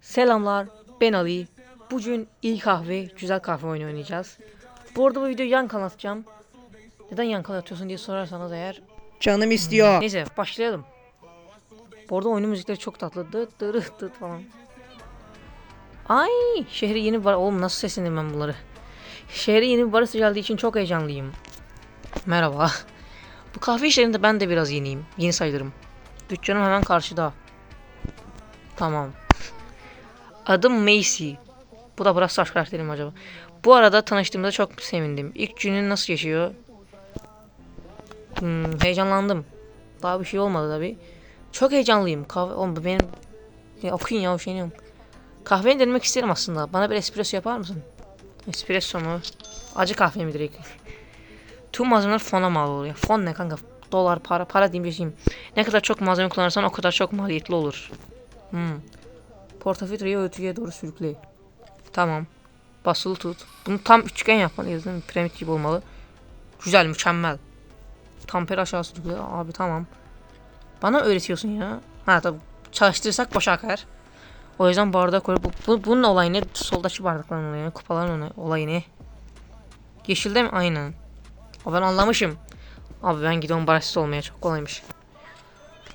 Selamlar, ben Ali. Bugün iyi kahve, güzel kahve oyunu oynayacağız. Bu arada bu videoyu yan kanal atacağım. Neden yan kanal atıyorsun diye sorarsanız eğer. Canım istiyor. Neyse başlayalım. Bu arada oyunun müzikleri çok tatlı. Dıt dırıt dıt falan. Ay şehre yeni var. Oğlum nasıl seslendim ben bunları. Şehre yeni bir barista geldiği için çok heyecanlıyım. Merhaba. Bu kahve işlerinde ben de biraz yeniyim. Yeni sayılırım. Dükkanım hemen karşıda. Tamam. Adım Macy. Bu da Brawl Stars karakterim mi acaba? Bu arada tanıştığımda çok sevindim. İlk günün nasıl geçiyor? Hmm, heyecanlandım. Daha bir şey olmadı tabi. Çok heyecanlıyım. Kahve, oğlum benim... Ya, okuyun ya yok. Kahveni denemek isterim aslında. Bana bir espresso yapar mısın? Espresso mu? Acı kahve mi direkt? Tüm malzemeler fona mal oluyor. Fon ne kanka? Dolar, para, para diyeyim bir şeyim. Ne kadar çok malzeme kullanırsan o kadar çok maliyetli olur. Hmm. Portafiltreyi ötüye doğru sürükle. Tamam. Basılı tut. Bunu tam üçgen yapmalıyız değil mi? Piramit gibi olmalı. Güzel, mükemmel. Tampere aşağı sürükle. Abi tamam. Bana öğretiyorsun ya. Ha tabi çalıştırırsak boşa akar. O yüzden bardak koy. Bu, bu, bunun olayı ne? Soldaki bardakların olayı ne? Kupaların olayı- ne? Yeşilde mi? Aynen. Abi ben anlamışım. Abi ben gidiyorum barista olmaya çok kolaymış.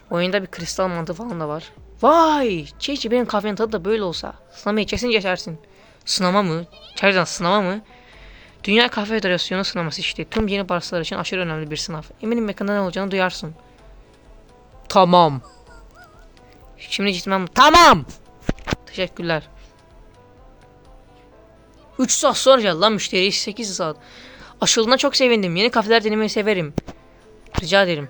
Oyunda bir kristal mantığı falan da var. Vay! Çiğ benim kahvenin tadı da böyle olsa. Sınamayı kesin geçersin. Sınama mı? Gerçekten sınama mı? Dünya Kahve Federasyonu sınaması işte. Tüm yeni baristalar için aşırı önemli bir sınav. Eminim yakında ne olacağını duyarsın. Tamam. Şimdi gitmem. Tamam! Teşekkürler. 3 saat sonra geldi lan müşteri 8 saat. Aşıldığına çok sevindim. Yeni kafeler denemeyi severim. Rica ederim.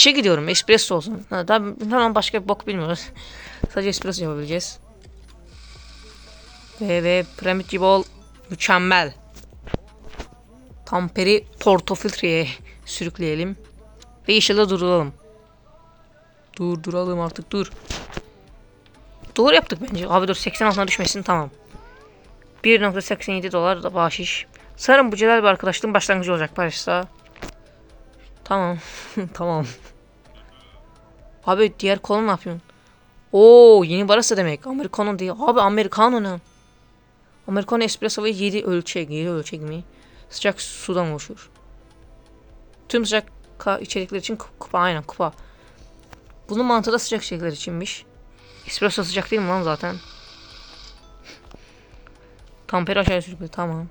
İşe gidiyorum. Espresso olsun. Ha, daha hemen başka bir bok bilmiyoruz. Sadece espresso yapabileceğiz. Ve ve gibi ol. Mükemmel. Tamperi portofiltreye sürükleyelim. Ve yeşilde duralım. Dur duralım artık dur. Doğru yaptık bence. Abi dur 80 altına düşmesin tamam. 1.87 dolar da bahşiş. Sanırım bu celal bir arkadaşlığın başlangıcı olacak Paris'te. Tamam. tamam. Abi diğer konu ne yapıyorsun? Oo yeni barista demek. Americano değil. Abi Americano ne? Americano espresso ve 7 ölçek. 7 ölçek mi? Sıcak sudan oluşur. Tüm sıcak içerikler için ku- kupa aynen kupa. Bunun mantığı da sıcak içerikler içinmiş. Espresso sıcak değil mi lan zaten? Tampere aşağıya sürüklü tamam.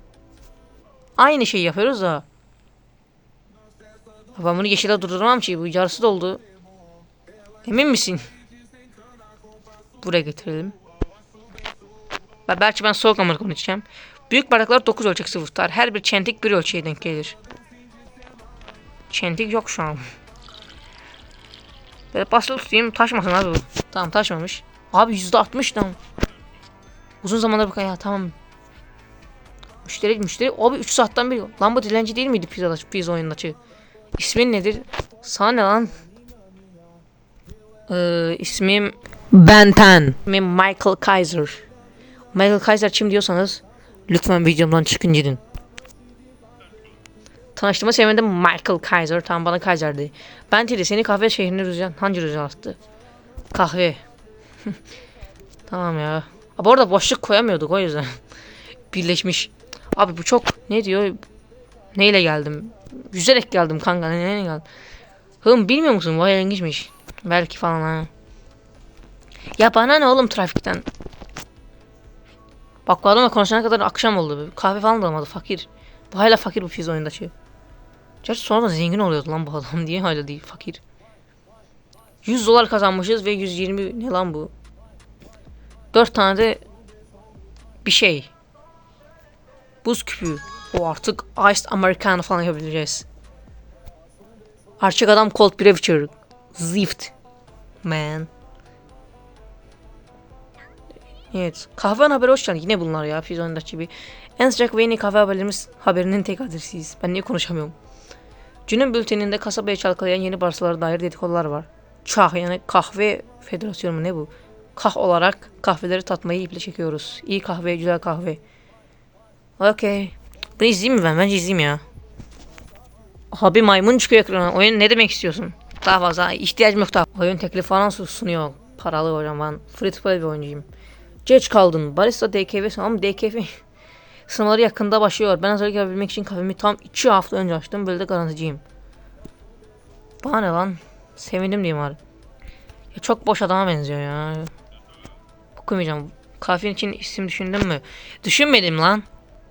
Aynı şeyi yapıyoruz da. Ben bunu yeşile durduramam ki bu yarısı doldu. Emin misin? Buraya getirelim. Ve belki ben soğuk amerikano içeceğim. Büyük bardaklar 9 ölçek sıvı tutar. Her bir çentik bir ölçeğe denk gelir. Çentik yok şu an. Böyle basılı tutayım taşmasın abi bu. Tamam taşmamış. Abi %60 tamam. Uzun zamandır bu ya tamam. Müşteri müşteri abi 3 saatten beri. Lan bu dilenci değil miydi pizza, pizza oyundaki? İsmin nedir? Sana ne lan? Ee, ismim Benten. ismim Michael Kaiser. Michael Kaiser kim diyorsanız lütfen videomdan çıkın gidin. Tanıştığıma sevindim Michael Kaiser. Tam bana Kaiser dedi. Ben dedi seni kahve şehrine rüzgar hangi rüzgar attı? Kahve. tamam ya. Abi orada boşluk koyamıyorduk o yüzden. Birleşmiş. Abi bu çok ne diyor? Neyle geldim? Yüzerek geldim kanka. Ne, neyle geldim? Hım bilmiyor musun? Vay ilginçmiş. Belki falan ha. Ya bana ne oğlum trafikten? Bak bu adamla konuşana kadar akşam oldu. Kahve falan da almadı fakir. Bu hala fakir bu pizza oyundaki. Gerçi sonra zengin oluyordu lan bu adam diye hala değil fakir. 100 dolar kazanmışız ve 120 ne lan bu? 4 tane de bir şey. Buz küpü. O artık Iced Americano falan yapabileceğiz. Arçak adam Cold Beer içiyor. Zift. Man. Evet. Kahve haberi hoş geldin. Yine bunlar ya. Fizyonda gibi. En sıcak ve en iyi kahve haberlerimiz haberinin tek adresiyiz. Ben niye konuşamıyorum? Günün bülteninde kasabaya çalkalayan yeni barsalara dair dedikodular var. Çah yani kahve federasyonu mu ne bu? Kah olarak kahveleri tatmayı iple çekiyoruz. İyi kahve, güzel kahve. Okey. Bunu izleyeyim mi ben? Bence izleyeyim ya. Abi maymun çıkıyor ekrana. Oyun ne demek istiyorsun? Daha fazla ihtiyacım yok daha. Oyun teklifi falan sunuyor. Paralı hocam ben. Free to play bir oyuncuyum. Geç kaldın. Barista DKV ama DKV sınavları yakında başlıyor. Ben hazırlık yapabilmek için kahvemi tam 2 hafta önce açtım. Böyle de garanticiyim. Bana ne lan? Sevindim diyeyim abi. Ya çok boş adama benziyor ya. Okumayacağım. Kahvenin için isim düşündün mü? Düşünmedim lan.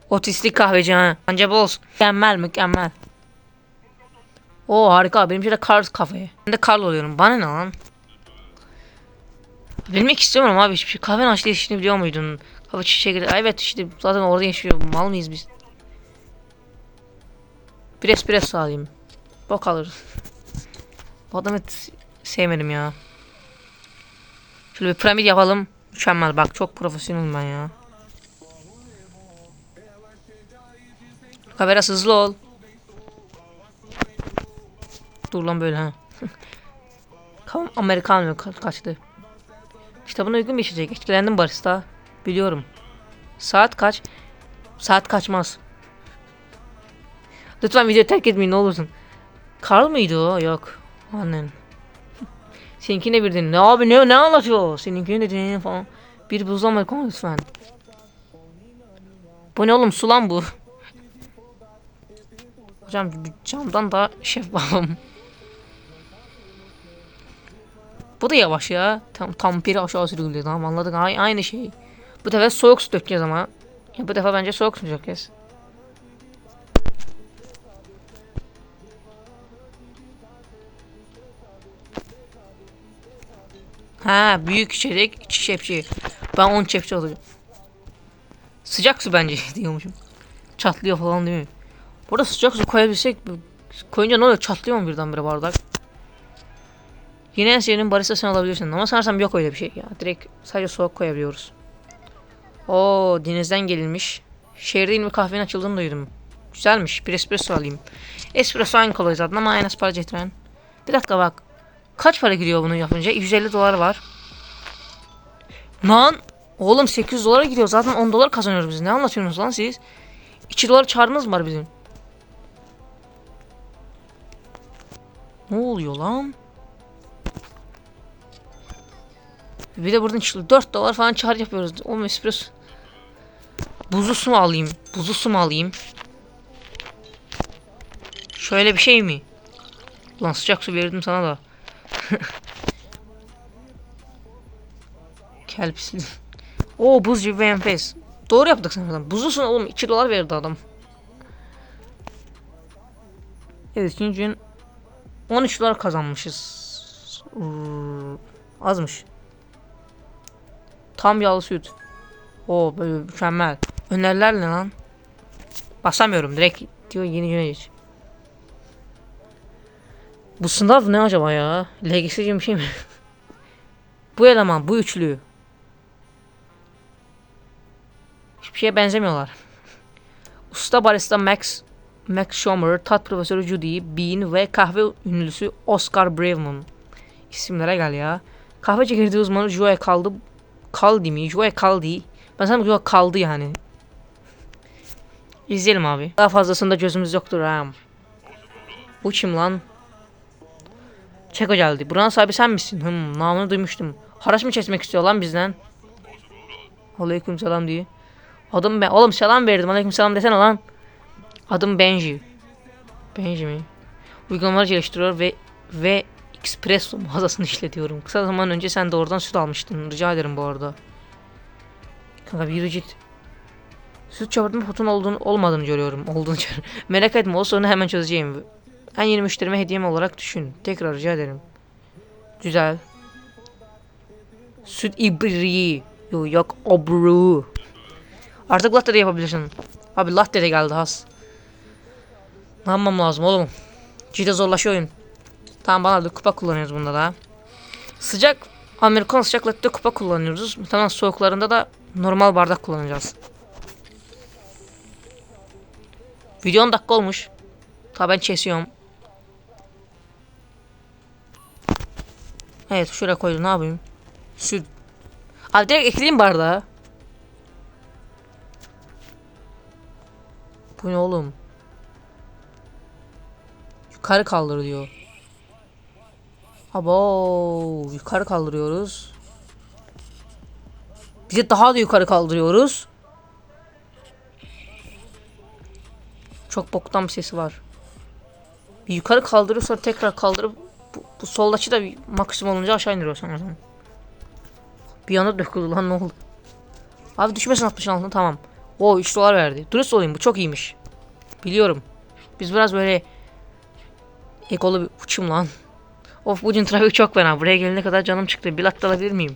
Otistik kahveci ha. Anca boz. Mükemmel mükemmel. Oo harika. Benimki de Carl kafe. Ben de Carl oluyorum. Bana ne lan? Bilmek istemiyorum abi hiçbir şey. Kahve açtığı işini biliyor muydun? Kahve çiçeğe girdi. Evet işte zaten orada yaşıyor. Mal mıyız biz? Bir espresso alayım. Bok alırız. Bu adamı sevmedim ya. Şöyle bir piramit yapalım. Mükemmel bak çok profesyonelim ben ya. Kamera hızlı ol. Dur lan böyle ha. Amerikan mı Ka- kaçtı? Kitabına uygun bir içecek. Etkilendim barista. Biliyorum. Saat kaç? Saat kaçmaz. Lütfen videoyu terk etmeyin ne olursun. Karl mıydı o? Yok. Annen. Seninki ne birdin? Ne abi ne ne anlatıyor? Seninki ne dediğini falan. Bir buzlama konu lütfen. Bu ne oğlum su lan bu. Hocam camdan daha şeffafım. Bu da yavaş ya. Tam tam bir aşağı sürüldü. Tamam anladık. Ay, aynı şey. Bu defa soğuk su dökeceğiz ama. Ya bu defa bence soğuk su dökeceğiz. Ha büyük içecek iki. Ben 10 çepçi alacağım. Sıcak su bence diyormuşum. Çatlıyor falan değil mi? Burada sıcak su koyabilsek koyunca ne oluyor? Çatlıyor mu birdenbire bardak? Yine en sevdiğin barista sen alabilirsin ama sanırsam yok öyle bir şey ya. Direkt sadece soğuk koyabiliyoruz. Oo denizden gelinmiş. Şehirde yeni bir kahvenin açıldığını duydum. Güzelmiş. Bir espresso alayım. Espresso aynı kolay zaten ama aynı para getiren. Bir dakika bak. Kaç para gidiyor bunu yapınca? 150 dolar var. Lan oğlum 800 dolara gidiyor. Zaten 10 dolar kazanıyoruz biz. Ne anlatıyorsunuz lan siz? 2 dolar çarımız mı var bizim? Ne oluyor lan? Bir de buradan çıkıyor. 4 dolar falan çar yapıyoruz. O espresso. Buzlu su mu alayım? Buzlu su mu alayım? Şöyle bir şey mi? Lan sıcak su verdim sana da. Kelpisi. Oo buz gibi enfes. Doğru yaptık sanırım. Buzlu su oğlum 2 dolar verdi adam. Evet ikinci gün 13 dolar kazanmışız. Azmış. Tam yağlı süt. Oo böyle mükemmel. Öneriler ne lan? Basamıyorum direkt diyor yeni güne geç. Bu sınav ne acaba ya? LGS gibi bir şey mi? bu eleman, bu üçlü. Hiçbir şeye benzemiyorlar. Usta barista Max Max Schumer, tat profesörü Judy Bean ve kahve ünlüsü Oscar Braveman. İsimlere gel ya. Kahve çekirdeği uzmanı Joe kaldı. Kaldi mi? Joe Kaldi. Ben sanırım Joe kaldı yani. İzleyelim abi. Daha fazlasında gözümüz yoktur ha. Bu kim lan? Çeko geldi. Buranın sahibi sen misin? Hım, namını duymuştum. Haraç mı kesmek istiyor lan bizden? Aleyküm selam diye. Adım ben. Oğlum selam verdim. Aleyküm selam desene lan. Adım Benji. Benji mi? Uygulamaları geliştiriyor ve ve Espresso mağazasını işletiyorum. Kısa zaman önce sen de oradan süt almıştın. Rica ederim bu arada. Kanka bir yürü. Süt çabırtma potun olduğunu olmadığını görüyorum. Olduğunu görüyorum. Merak etme o sorunu hemen çözeceğim. En yeni müşterime hediyem olarak düşün. Tekrar rica ederim. Güzel. Süt ibriği. Yok yok obru. Artık latte de yapabilirsin. Abi latte de geldi has. Ne yapmam lazım oğlum? Cidden zorlaşıyor oyun. Tamam bana da kupa kullanıyoruz bunda da. Sıcak Amerikan sıcak latte kupa kullanıyoruz. Tamam soğuklarında da normal bardak kullanacağız. Video 10 dakika olmuş. Tabi ben kesiyorum. Evet şuraya koydum ne yapayım? Süt. Abi direkt ekleyeyim bardağı. Bu ne oğlum? Yukarı kaldır diyor. Abo yukarı kaldırıyoruz. Bizi daha da yukarı kaldırıyoruz. Çok boktan bir sesi var. Bir yukarı kaldırıp sonra tekrar kaldırıp bu, bu soldaki da bir maksimum olunca aşağı indiriyor sanırım. Bir anda döküldü lan ne oldu? Abi düşmesin 60'ın altına tamam. O 3 dolar verdi. Dürüst olayım bu çok iyiymiş. Biliyorum. Biz biraz böyle ekolu bir uçum lan. Of bugün trafik çok fena. Buraya gelene kadar canım çıktı. Bir latte alabilir miyim?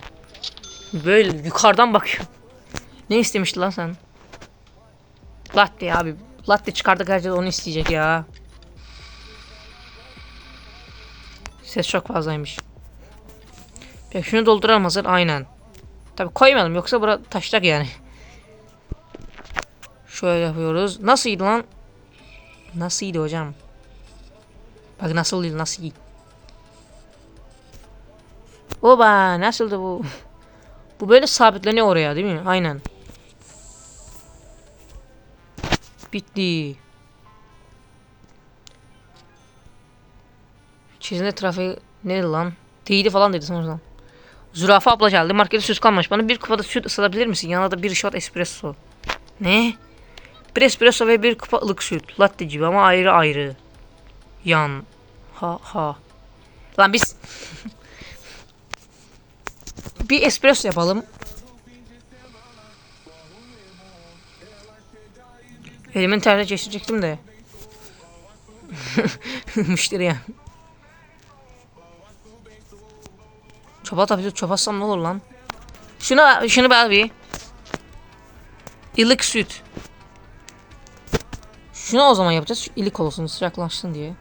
Böyle yukarıdan bakıyorum. Ne istemişti lan sen? Latte abi. Latte çıkardık herkes onu isteyecek ya. Ses çok fazlaymış. Peki şunu dolduralım hazır. Aynen. Tabi koymayalım yoksa bura taşacak yani. Şöyle yapıyoruz. Nasılydı lan? Nasılydı hocam? Bak nasıl değil nasıl iyi. Oba nasıldı bu? Bu böyle sabitleniyor oraya değil mi? Aynen. Bitti. Çizimde trafiği neydi lan? Teyidi falan dedi sonradan. Zürafa abla geldi. Markette süt kalmamış. Bana bir kupada süt ısıtabilir misin? Yanına da bir shot espresso. Ne? Bir espresso ve bir kupa ılık süt. Latte gibi ama ayrı ayrı. Yan. Ha ha. Lan biz... bir espresso yapalım. Elimin terle geçirecektim de. Müşteri. Çöpe tabii çöpe atsam ne olur lan? Şunu şunu bir al bir. İlik süt. Şunu o zaman yapacağız. Şu ilik olsun sıcaklaşsın diye.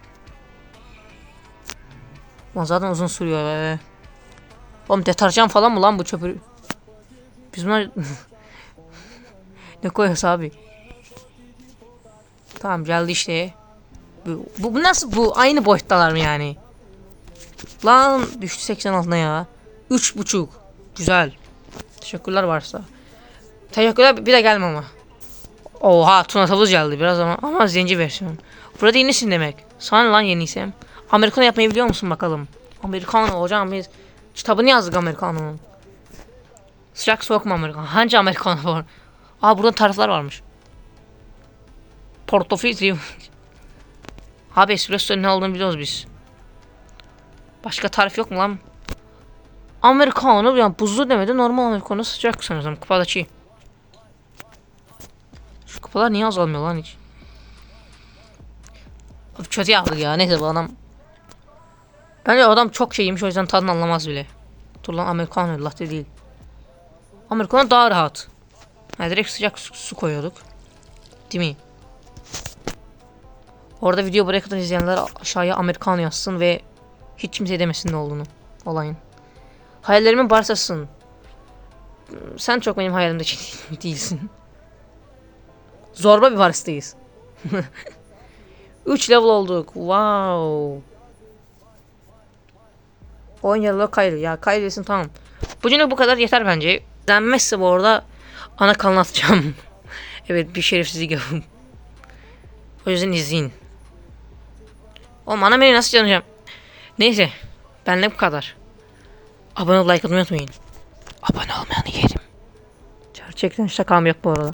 Lan zaten uzun sürüyor be. Oğlum deterjan falan mı lan bu çöpü? Biz buna... ne koyuyoruz abi? Tamam geldi işte. Bu, bu, bu nasıl bu? Aynı boyuttalar mı yani? Lan düştü 80 altına ya. Üç buçuk. Güzel. Teşekkürler varsa. Teşekkürler bir de gelme ama. Oha tuna tavuz geldi biraz ama ama zenci versiyon. Burada yenisin demek. Sana lan yeniysem. Amerikano yapmayı biliyor musun bakalım. Amerikano hocam biz kitabını yazdık Amerikano'nun. Sıcak soğuk mu Amerikano? Hangi Amerikano var? Aa burada tarifler varmış. Portofiltri. Abi espresso'nun ne olduğunu biliyoruz biz. Başka tarif yok mu lan? Americano yani buzlu demedi normal Americano sıcak sanırsam kupadaki. Şu kupalar niye azalmıyor lan hiç? Abi kötü yaptık ya neyse bu adam. Bence adam çok şey yemiş o yüzden tadını anlamaz bile. Dur lan Americano latte değil. Americano daha rahat. Yani direkt sıcak su, su koyuyorduk. Değil mi? Orada video buraya kadar izleyenler aşağıya Americano yazsın ve hiç kimse demesin ne olduğunu olayın. Hayallerimin parçasısın. Sen çok benim hayalimdeki değilsin. Zorba bir varisteyiz. 3 level olduk. Wow. Oyun yarılı Kaylı. Ya Kaylı'sın tamam. Bugünlük bu kadar yeter bence. Denmezse bu arada ana kanal atacağım. evet bir şerefsizlik yapın. O yüzden izleyin. Oğlum ana beni nasıl canacağım? Neyse. Benle bu kadar. Abone ol like atmayı unutmayın. Abone olmayanı yerim. Gerçekten şakam yok bu arada.